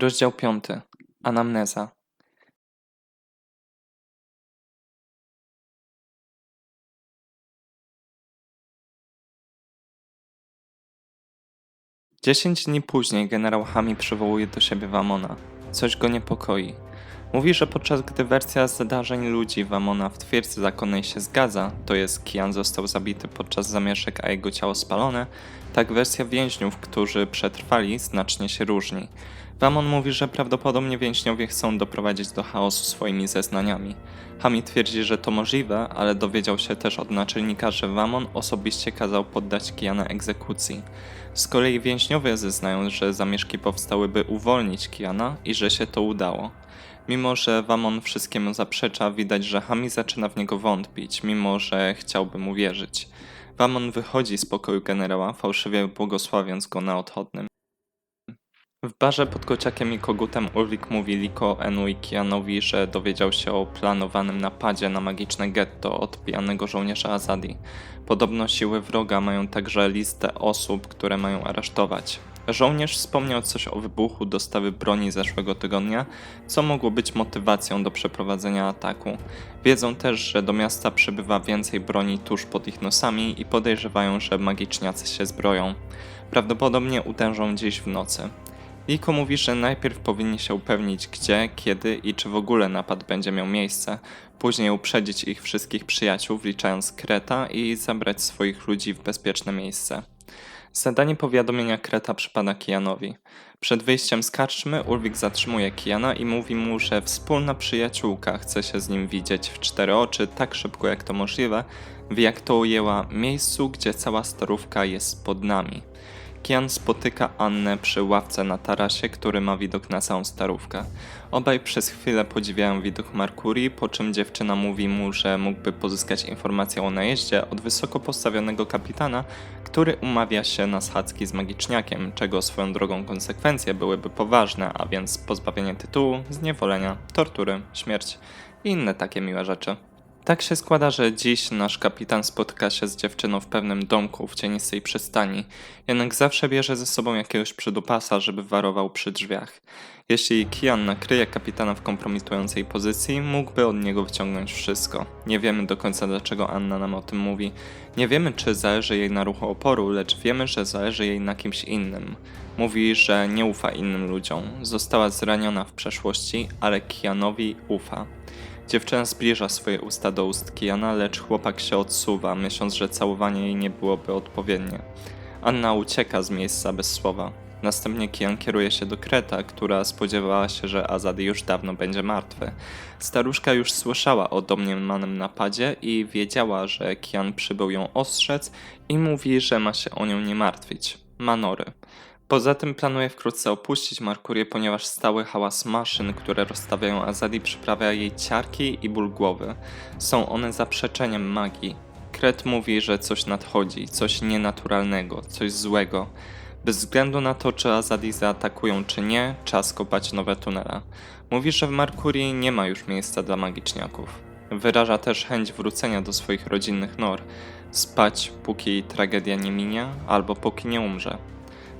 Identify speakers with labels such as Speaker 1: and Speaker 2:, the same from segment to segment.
Speaker 1: Rozdział 5. Anamneza. Dziesięć dni później generał Hami przywołuje do siebie Wamona. Coś go niepokoi. Mówi, że podczas gdy wersja zdarzeń ludzi Wamona w twierdzy zakonnej się zgadza, to jest Kian został zabity podczas zamieszek, a jego ciało spalone, tak wersja więźniów, którzy przetrwali, znacznie się różni. Wamon mówi, że prawdopodobnie więźniowie chcą doprowadzić do chaosu swoimi zeznaniami. Hami twierdzi, że to możliwe, ale dowiedział się też od naczelnika, że Wamon osobiście kazał poddać Kiana egzekucji. Z kolei więźniowie zeznają, że zamieszki powstały, by uwolnić Kiana i że się to udało. Mimo, że Wamon wszystkiemu zaprzecza, widać, że Hami zaczyna w niego wątpić, mimo że chciałby mu wierzyć. Wamon wychodzi z pokoju generała, fałszywie błogosławiąc go na odchodnym. W barze pod kociakiem i kogutem Ulrik mówi Liko Enu i Kianowi, że dowiedział się o planowanym napadzie na magiczne getto od pijanego żołnierza Azadi. Podobno siły wroga mają także listę osób, które mają aresztować. Żołnierz wspomniał coś o wybuchu dostawy broni zeszłego tygodnia, co mogło być motywacją do przeprowadzenia ataku. Wiedzą też, że do miasta przybywa więcej broni tuż pod ich nosami i podejrzewają, że magiczniacy się zbroją. Prawdopodobnie uderzą dziś w nocy. Liko mówi, że najpierw powinni się upewnić gdzie, kiedy i czy w ogóle napad będzie miał miejsce, później uprzedzić ich wszystkich przyjaciół, wliczając Kreta i zabrać swoich ludzi w bezpieczne miejsce. Zadanie powiadomienia Kreta przypada Kianowi. Przed wyjściem z karczmy Ulwik zatrzymuje Kiana i mówi mu, że wspólna przyjaciółka chce się z nim widzieć w cztery oczy tak szybko jak to możliwe, w jak to ujęła miejscu, gdzie cała starówka jest pod nami. Kian spotyka Annę przy ławce na tarasie, który ma widok na całą starówkę. Obaj przez chwilę podziwiają widok Markurii, po czym dziewczyna mówi mu, że mógłby pozyskać informację o najeździe od wysoko postawionego kapitana, który umawia się na schadzki z magiczniakiem, czego swoją drogą konsekwencje byłyby poważne, a więc pozbawienie tytułu, zniewolenia, tortury, śmierć i inne takie miłe rzeczy. Tak się składa, że dziś nasz kapitan spotka się z dziewczyną w pewnym domku w cienistej przystani, jednak zawsze bierze ze sobą jakiegoś przydupasa, żeby warował przy drzwiach. Jeśli Kian nakryje kapitana w kompromitującej pozycji, mógłby od niego wyciągnąć wszystko. Nie wiemy do końca dlaczego Anna nam o tym mówi. Nie wiemy czy zależy jej na ruchu oporu, lecz wiemy, że zależy jej na kimś innym. Mówi, że nie ufa innym ludziom. Została zraniona w przeszłości, ale Kianowi ufa. Dziewczyna zbliża swoje usta do ust Kiana, lecz chłopak się odsuwa, myśląc, że całowanie jej nie byłoby odpowiednie. Anna ucieka z miejsca bez słowa. Następnie Kian kieruje się do Kreta, która spodziewała się, że Azadi już dawno będzie martwy. Staruszka już słyszała o domniemanym napadzie i wiedziała, że Kian przybył ją ostrzec i mówi, że ma się o nią nie martwić. Manory. Poza tym planuje wkrótce opuścić Markurię, ponieważ stały hałas maszyn, które rozstawiają Azadi przyprawia jej ciarki i ból głowy. Są one zaprzeczeniem magii. Kret mówi, że coś nadchodzi, coś nienaturalnego, coś złego. Bez względu na to, czy Azadi zaatakują czy nie, czas kopać nowe tunele. Mówi, że w Markurii nie ma już miejsca dla magiczniaków. Wyraża też chęć wrócenia do swoich rodzinnych nor. Spać, póki tragedia nie minie, albo póki nie umrze.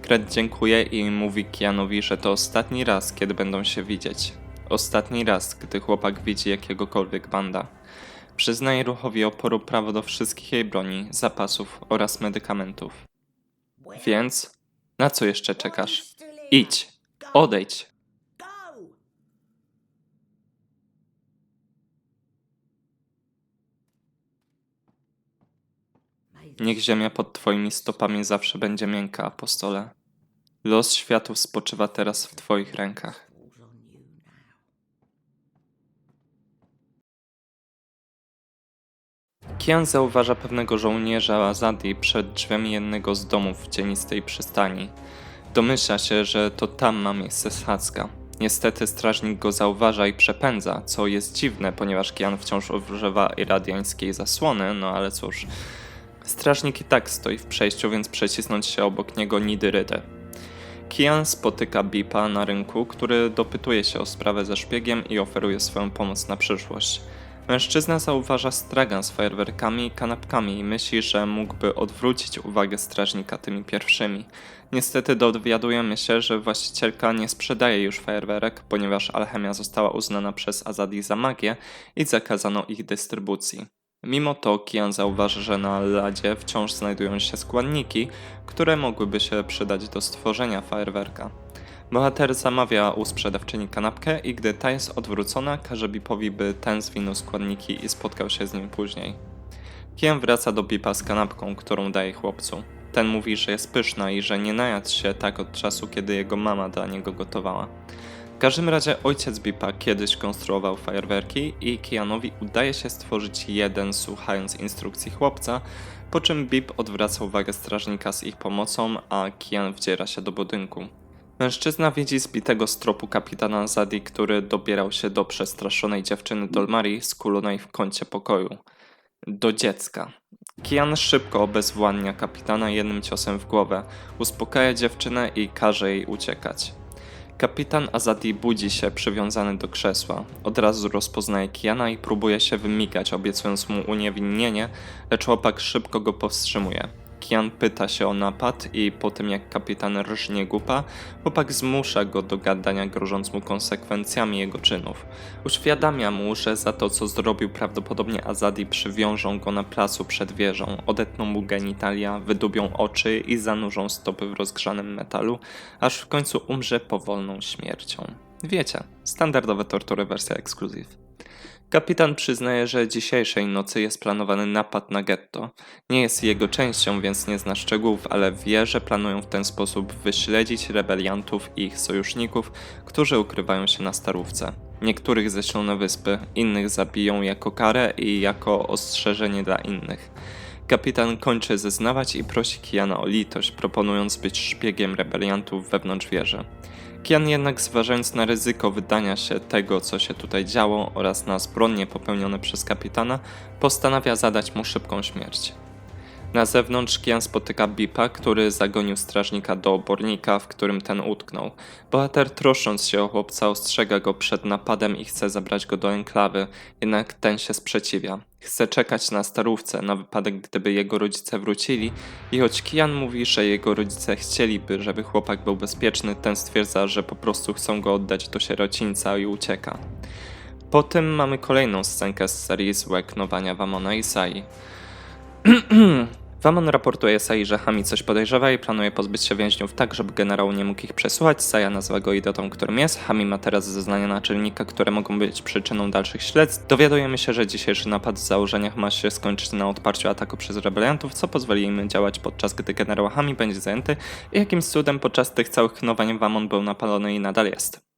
Speaker 1: Kret dziękuje i mówi Kianowi, że to ostatni raz, kiedy będą się widzieć. Ostatni raz, gdy chłopak widzi jakiegokolwiek banda. Przyznaje ruchowi oporu prawo do wszystkich jej broni, zapasów oraz medykamentów. Więc na co jeszcze czekasz? Idź, odejdź. Niech ziemia pod twoimi stopami zawsze będzie miękka, apostole. Los światów spoczywa teraz w twoich rękach. Kian zauważa pewnego żołnierza Azadi przed drzwiami jednego z domów w cienistej przystani. Domyśla się, że to tam ma miejsce schadzka. Niestety strażnik go zauważa i przepędza, co jest dziwne, ponieważ Kian wciąż używa iradiańskiej zasłony, no ale cóż. Strażnik i tak stoi w przejściu, więc przecisnąć się obok niego nidy rydę. Kian spotyka Bipa na rynku, który dopytuje się o sprawę ze szpiegiem i oferuje swoją pomoc na przyszłość. Mężczyzna zauważa stragan z fajerwerkami i kanapkami i myśli, że mógłby odwrócić uwagę strażnika tymi pierwszymi. Niestety dowiadujemy się, że właścicielka nie sprzedaje już fajerwerek, ponieważ alchemia została uznana przez Azadi za magię i zakazano ich dystrybucji. Mimo to Kian zauważy, że na ladzie wciąż znajdują się składniki, które mogłyby się przydać do stworzenia fajerwerka. Bohater zamawia u sprzedawczyni kanapkę i gdy ta jest odwrócona, każe Bipowi, by ten zwinął składniki i spotkał się z nim później. Kian wraca do Bipa z kanapką, którą daje chłopcu. Ten mówi, że jest pyszna i że nie najadł się tak od czasu, kiedy jego mama dla niego gotowała. W każdym razie ojciec Bipa kiedyś konstruował fajerwerki i Kianowi udaje się stworzyć jeden słuchając instrukcji chłopca, po czym Bip odwraca uwagę strażnika z ich pomocą, a Kian wdziera się do budynku. Mężczyzna widzi zbitego z tropu kapitana Zadi, który dobierał się do przestraszonej dziewczyny Dolmari skulonej w kącie pokoju. Do dziecka. Kian szybko obezwładnia kapitana jednym ciosem w głowę, uspokaja dziewczynę i każe jej uciekać. Kapitan Azadi budzi się przywiązany do krzesła. Od razu rozpoznaje Kiana i próbuje się wymigać, obiecując mu uniewinnienie, lecz chłopak szybko go powstrzymuje. Kian pyta się o napad i po tym jak kapitan rżnie gupa, chłopak zmusza go do gadania, grożąc mu konsekwencjami jego czynów. Uświadamia mu, że za to co zrobił prawdopodobnie Azadi przywiążą go na placu przed wieżą, odetną mu genitalia, wydubią oczy i zanurzą stopy w rozgrzanym metalu, aż w końcu umrze powolną śmiercią. Wiecie, standardowe tortury wersja ekskluzyw. Kapitan przyznaje, że dzisiejszej nocy jest planowany napad na getto. Nie jest jego częścią, więc nie zna szczegółów, ale wie, że planują w ten sposób wyśledzić rebeliantów i ich sojuszników, którzy ukrywają się na starówce. Niektórych ześlą na wyspy, innych zabiją jako karę i jako ostrzeżenie dla innych. Kapitan kończy zeznawać i prosi Kiana o litość, proponując być szpiegiem rebeliantów wewnątrz wieży. Kian jednak zważając na ryzyko wydania się tego, co się tutaj działo oraz na zbrodnie popełnione przez kapitana, postanawia zadać mu szybką śmierć. Na zewnątrz Kian spotyka Bipa, który zagonił strażnika do obornika, w którym ten utknął. Bohater troszcząc się o chłopca ostrzega go przed napadem i chce zabrać go do enklawy, jednak ten się sprzeciwia. Chce czekać na starówce na wypadek, gdyby jego rodzice wrócili i choć Kian mówi, że jego rodzice chcieliby, żeby chłopak był bezpieczny, ten stwierdza, że po prostu chcą go oddać do sierocińca i ucieka. Po tym mamy kolejną scenkę z serii Złe knowania Wamona i Sai. Wamon raportuje Sai, że Hami coś podejrzewa i planuje pozbyć się więźniów tak, żeby generał nie mógł ich przesłuchać. Saja nazywa go idiotą, którym jest. Hami ma teraz zeznania naczelnika, które mogą być przyczyną dalszych śledztw. Dowiadujemy się, że dzisiejszy napad w założeniach ma się skończyć na odparciu ataku przez rebeliantów, co pozwoli im działać podczas gdy generał Hami będzie zajęty i jakimś cudem podczas tych całych knowań Wamon był napalony i nadal jest.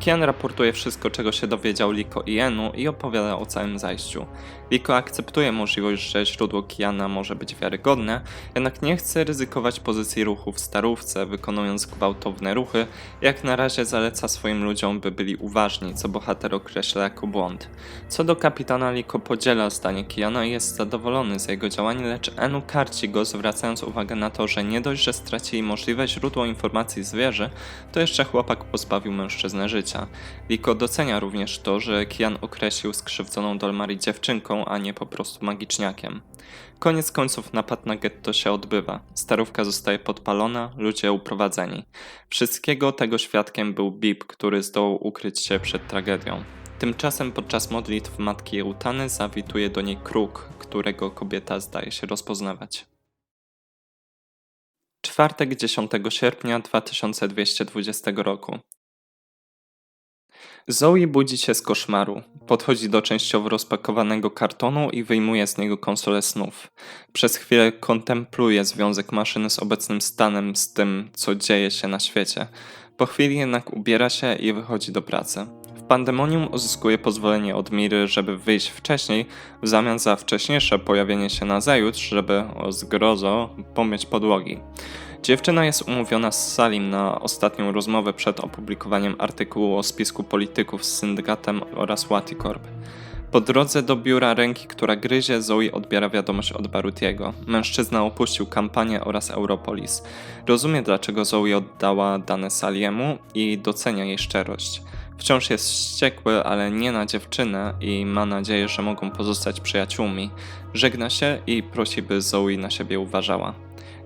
Speaker 1: Kian raportuje wszystko, czego się dowiedział Liko i Enu i opowiada o całym zajściu. Liko akceptuje możliwość, że źródło Kiana może być wiarygodne, jednak nie chce ryzykować pozycji ruchu w starówce, wykonując gwałtowne ruchy, jak na razie zaleca swoim ludziom, by byli uważni, co bohater określa jako błąd. Co do kapitana Liko podziela zdanie Kiana i jest zadowolony z jego działań, lecz Enu karci go, zwracając uwagę na to, że nie dość, że stracili możliwe źródło informacji z wieży, to jeszcze chłopak pozbawił mężczyznę życia. Liko docenia również to, że Kian określił skrzywdzoną Dolmari dziewczynką, a nie po prostu magiczniakiem. Koniec końców napad na getto się odbywa. Starówka zostaje podpalona, ludzie uprowadzeni. Wszystkiego tego świadkiem był Bib, który zdołał ukryć się przed tragedią. Tymczasem podczas modlitw matki Eutany zawituje do niej kruk, którego kobieta zdaje się rozpoznawać. Czwartek 10 sierpnia 2220 roku. Zoe budzi się z koszmaru. Podchodzi do częściowo rozpakowanego kartonu i wyjmuje z niego konsolę snów. Przez chwilę kontempluje związek maszyny z obecnym stanem, z tym, co dzieje się na świecie. Po chwili jednak ubiera się i wychodzi do pracy. W pandemonium uzyskuje pozwolenie od Miry, żeby wyjść wcześniej, w zamian za wcześniejsze pojawienie się na zajutrz, żeby o zgrozo pomyć podłogi. Dziewczyna jest umówiona z Salim na ostatnią rozmowę przed opublikowaniem artykułu o spisku polityków z syndykatem oraz Waticorp. Po drodze do biura ręki, która gryzie, Zoe odbiera wiadomość od Barutiego. Mężczyzna opuścił kampanię oraz Europolis. Rozumie, dlaczego Zoe oddała dane Saliemu i docenia jej szczerość. Wciąż jest wściekły, ale nie na dziewczynę i ma nadzieję, że mogą pozostać przyjaciółmi. Żegna się i prosi, by Zoe na siebie uważała.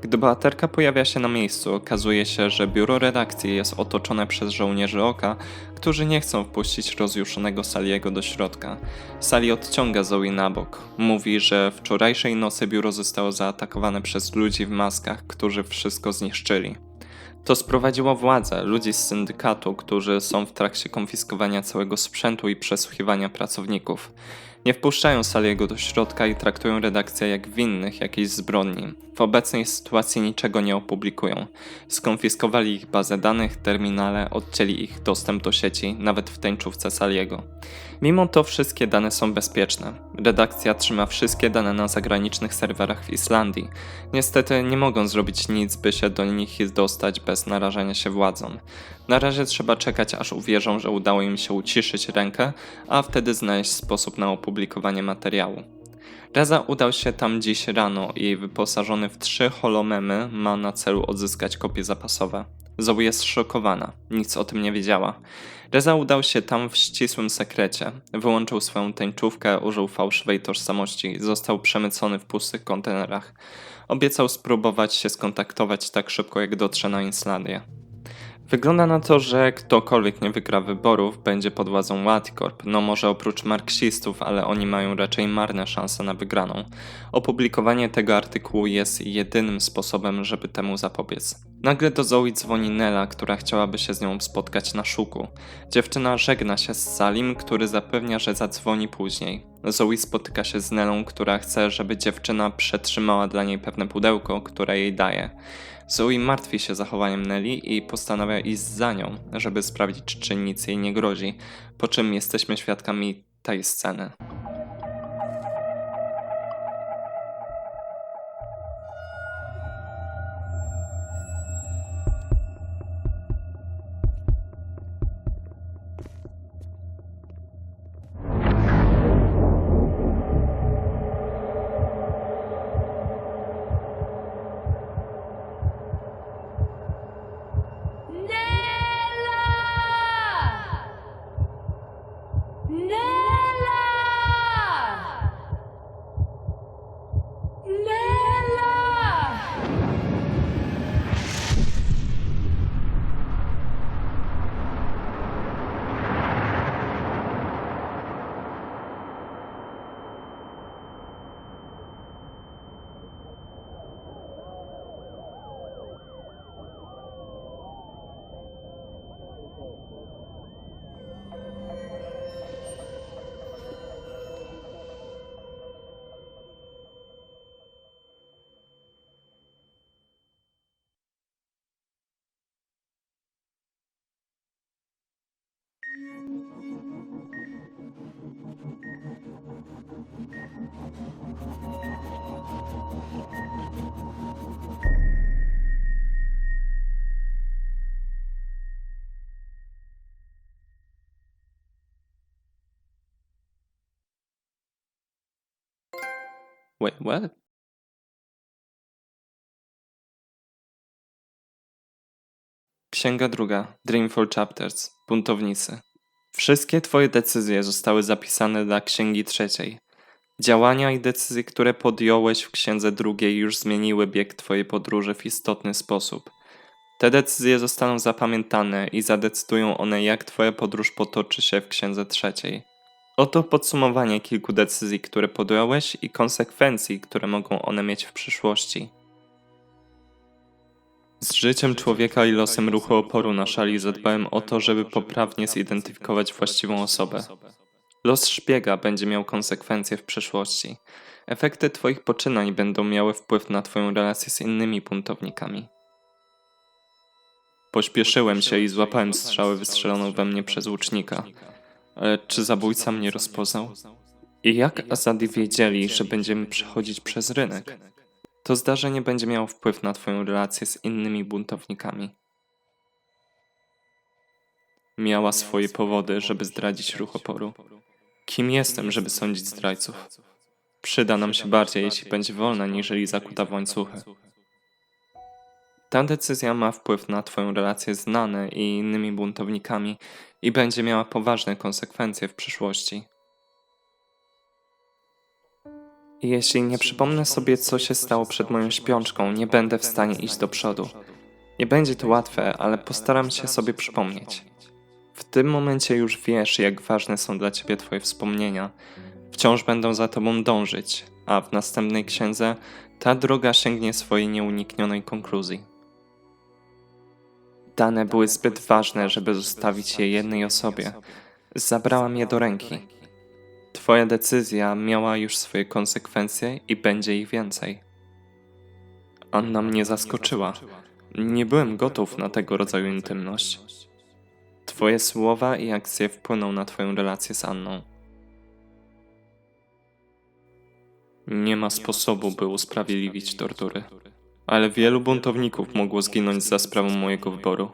Speaker 1: Gdy bohaterka pojawia się na miejscu, okazuje się, że biuro redakcji jest otoczone przez żołnierzy oka, którzy nie chcą wpuścić rozjuszonego Saliego do środka. Sali odciąga Zoe na bok. Mówi, że wczorajszej nocy biuro zostało zaatakowane przez ludzi w maskach, którzy wszystko zniszczyli. To sprowadziło władzę, ludzi z syndykatu, którzy są w trakcie konfiskowania całego sprzętu i przesłuchiwania pracowników. Nie wpuszczają Saliego do środka i traktują redakcję jak winnych jakiejś zbrodni. W obecnej sytuacji niczego nie opublikują. Skonfiskowali ich bazę danych, terminale, odcięli ich dostęp do sieci, nawet w tęczówce Saliego. Mimo to wszystkie dane są bezpieczne. Redakcja trzyma wszystkie dane na zagranicznych serwerach w Islandii. Niestety nie mogą zrobić nic, by się do nich dostać bez narażenia się władzom. Na razie trzeba czekać, aż uwierzą, że udało im się uciszyć rękę, a wtedy znaleźć sposób na opublikowanie materiału. Reza udał się tam dziś rano i wyposażony w trzy holomemy ma na celu odzyskać kopie zapasowe. Zoe jest szokowana, nic o tym nie wiedziała. Reza udał się tam w ścisłym sekrecie. Wyłączył swoją tęczówkę, użył fałszywej tożsamości, został przemycony w pustych kontenerach. Obiecał spróbować się skontaktować tak szybko, jak dotrze na Islandię. Wygląda na to, że ktokolwiek nie wygra wyborów będzie pod władzą Łatikorp, no może oprócz marksistów, ale oni mają raczej marne szanse na wygraną. Opublikowanie tego artykułu jest jedynym sposobem, żeby temu zapobiec. Nagle do Zoe dzwoni Nela, która chciałaby się z nią spotkać na szuku. Dziewczyna żegna się z Salim, który zapewnia, że zadzwoni później. Zoe spotyka się z Nelą, która chce, żeby dziewczyna przetrzymała dla niej pewne pudełko, które jej daje. Zoe martwi się zachowaniem Nelly i postanawia iść za nią, żeby sprawdzić, czy nic jej nie grozi, po czym jesteśmy świadkami tej sceny. Wait, what? Księga druga. Dreamfall Chapters. Buntownicy. Wszystkie twoje decyzje zostały zapisane dla księgi trzeciej. Działania i decyzje, które podjąłeś w księdze drugiej, już zmieniły bieg twojej podróży w istotny sposób. Te decyzje zostaną zapamiętane i zadecydują one, jak twoja podróż potoczy się w księdze trzeciej. Oto podsumowanie kilku decyzji, które podjąłeś i konsekwencji, które mogą one mieć w przyszłości. Z życiem człowieka i losem ruchu oporu na szali zadbałem o to, żeby poprawnie zidentyfikować właściwą osobę. Los szpiega będzie miał konsekwencje w przyszłości. Efekty Twoich poczynań będą miały wpływ na Twoją relację z innymi buntownikami. Pośpieszyłem się i złapałem strzałę wystrzeloną we mnie przez łucznika. Ale czy zabójca mnie rozpoznał? I jak Azadi wiedzieli, że będziemy przechodzić przez rynek? To zdarzenie będzie miało wpływ na Twoją relację z innymi buntownikami. Miała swoje powody, żeby zdradzić ruch oporu. Kim jestem, żeby sądzić zdrajców? Przyda nam się bardziej, jeśli będzie wolna, niżeli zakuta w łańcuchy. Ta decyzja ma wpływ na Twoją relację z Nane i innymi buntownikami i będzie miała poważne konsekwencje w przyszłości. Jeśli nie przypomnę sobie, co się stało przed moją śpiączką, nie będę w stanie iść do przodu. Nie będzie to łatwe, ale postaram się sobie przypomnieć. W tym momencie już wiesz, jak ważne są dla ciebie Twoje wspomnienia. Wciąż będą za Tobą dążyć, a w następnej księdze ta droga sięgnie swojej nieuniknionej konkluzji. Dane były zbyt ważne, żeby zostawić je jednej osobie. Zabrałam je do ręki. Twoja decyzja miała już swoje konsekwencje i będzie ich więcej. Anna mnie zaskoczyła. Nie byłem gotów na tego rodzaju intymność. Twoje słowa i akcje wpłyną na Twoją relację z Anną. Nie ma sposobu, by usprawiedliwić tortury, ale wielu buntowników mogło zginąć za sprawą mojego wyboru.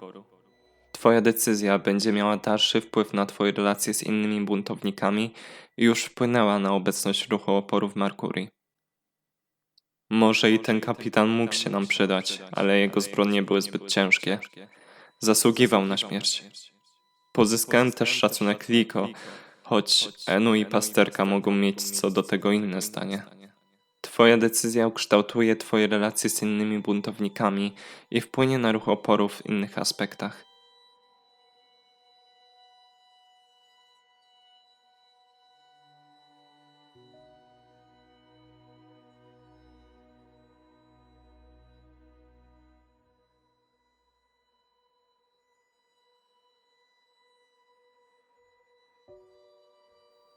Speaker 1: Twoja decyzja będzie miała dalszy wpływ na Twoje relacje z innymi buntownikami i już wpłynęła na obecność ruchu oporu w Merkurii. Może i ten kapitan mógł się nam przydać, ale jego zbrodnie były zbyt ciężkie. Zasługiwał na śmierć. Pozyskałem też szacunek Liko, choć Enu i Pasterka mogą mieć co do tego inne zdanie. Twoja decyzja ukształtuje Twoje relacje z innymi buntownikami i wpłynie na ruch oporu w innych aspektach.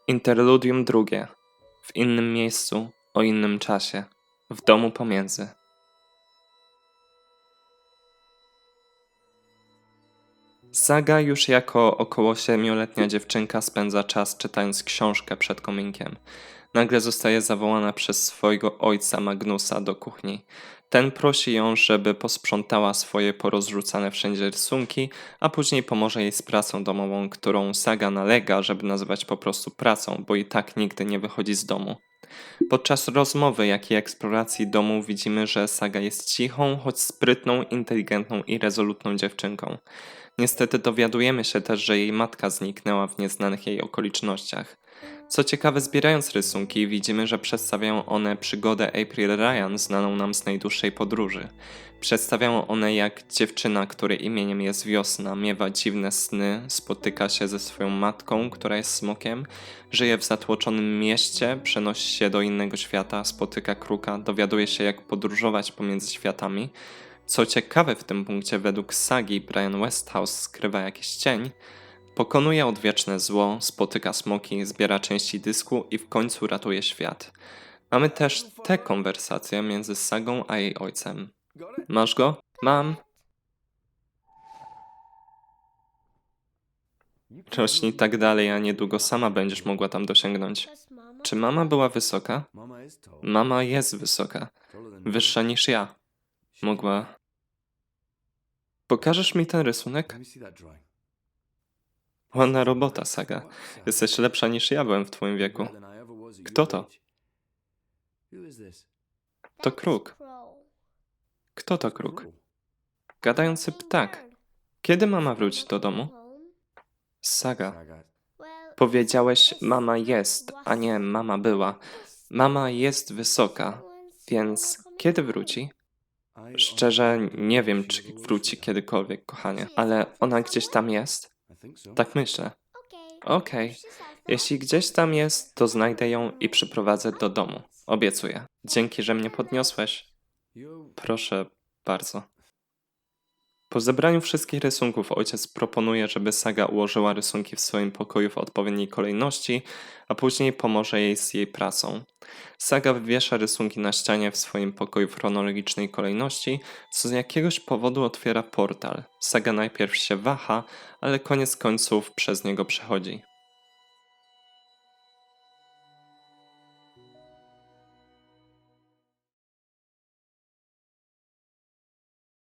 Speaker 1: Interludium drugie. W innym miejscu, o innym czasie. W domu pomiędzy. Saga już jako około siedmioletnia dziewczynka spędza czas czytając książkę przed kominkiem. Nagle zostaje zawołana przez swojego ojca Magnusa do kuchni. Ten prosi ją, żeby posprzątała swoje porozrzucane wszędzie rysunki, a później pomoże jej z pracą domową, którą Saga nalega, żeby nazywać po prostu pracą, bo i tak nigdy nie wychodzi z domu. Podczas rozmowy, jak i eksploracji domu widzimy, że Saga jest cichą, choć sprytną, inteligentną i rezolutną dziewczynką. Niestety dowiadujemy się też, że jej matka zniknęła w nieznanych jej okolicznościach. Co ciekawe, zbierając rysunki, widzimy, że przedstawiają one przygodę April Ryan, znaną nam z najdłuższej podróży. Przedstawiają one, jak dziewczyna, której imieniem jest Wiosna, miewa dziwne sny, spotyka się ze swoją matką, która jest smokiem, żyje w zatłoczonym mieście, przenosi się do innego świata, spotyka kruka, dowiaduje się, jak podróżować pomiędzy światami. Co ciekawe w tym punkcie, według sagi Brian Westhouse skrywa jakiś cień, Pokonuje odwieczne zło, spotyka smoki, zbiera części dysku i w końcu ratuje świat. Mamy też tę konwersację między Sagą a jej ojcem. Masz go? Mam. Rośnij tak dalej, a niedługo sama będziesz mogła tam dosięgnąć. Czy mama była wysoka? Mama jest wysoka. Wyższa niż ja. Mogła. Pokażesz mi ten rysunek? Ładna robota, Saga. Jesteś lepsza niż ja byłem w twoim wieku. Kto to? To kruk. Kto to kruk? Gadający ptak. Kiedy mama wróci do domu? Saga. Powiedziałeś, mama jest, a nie mama była. Mama jest wysoka, więc kiedy wróci? Szczerze, nie wiem, czy wróci kiedykolwiek, kochanie, ale ona gdzieś tam jest? Tak myślę. Okej. Jeśli gdzieś tam jest, to znajdę ją i przyprowadzę do domu. Obiecuję. Dzięki, że mnie podniosłeś. Proszę bardzo. Po zebraniu wszystkich rysunków ojciec proponuje, żeby Saga ułożyła rysunki w swoim pokoju w odpowiedniej kolejności, a później pomoże jej z jej pracą. Saga wywiesza rysunki na ścianie w swoim pokoju w chronologicznej kolejności, co z jakiegoś powodu otwiera portal. Saga najpierw się waha, ale koniec końców przez niego przechodzi.